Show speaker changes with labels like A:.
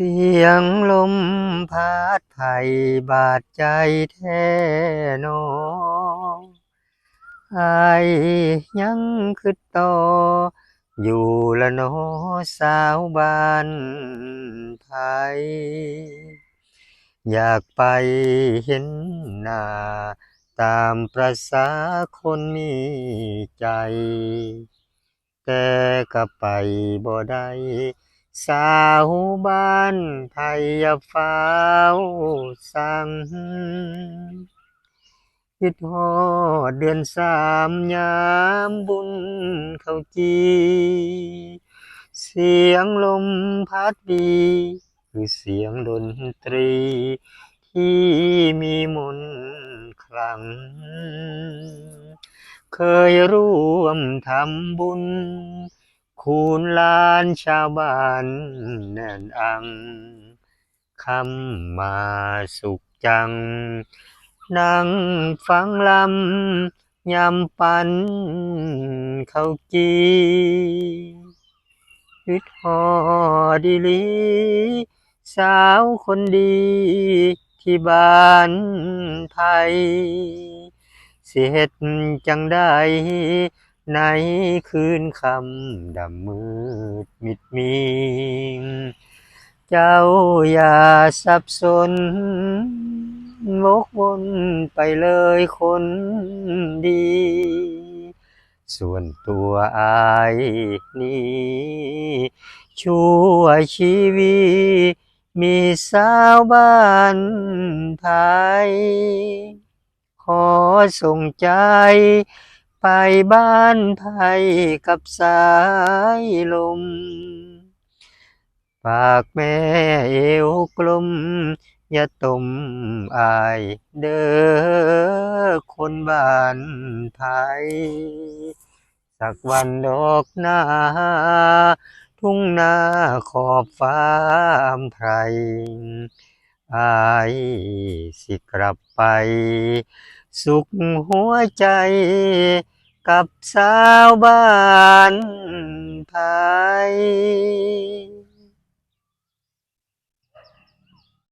A: สียงลมพัดไผ่บาดใจแท้นออายยังคิดต่อ อยู่ละเนอสาวบ้านไทยอยากไปเห็นหน้า ตามประสาคนมีใจ แต่ก็ไปบ่ได้ สาวบ้านไทยฝ่าฟ้าวสั่งคิดฮอดเดือนสามยามบุญเขาจี เสียงลมพัดดี คือเสียงดนตรี ที่มีมนต์ขลัง เคยร่วมทำบุญ คูณลานชาวบ้านแน่นอังคำมาสุขจัง นั่งฟังลำยำปันเข้าจีคิดฮอดีลี สาวคนดีที่บ้านไทยสิเฮ็ดจังใด ในคืนค่ำดำมืดมิดมิง เจ้าอย่าสับสนวกวนไปเลยคนดี ส่วนตัวอายนี้ชั่วชีวิตมีสาวบ้านไทยขอส่งใจ ไปบ้านไผกับสายลมฝากแม่เอวกลม อย่าต้มอายเด้อคนบ้านไทยสักวันดอกหน้า ทุ่งนาขอบฟ้าอำไพรอายสิกลับไป สุขหัวใจ กับสาวบ้านไทย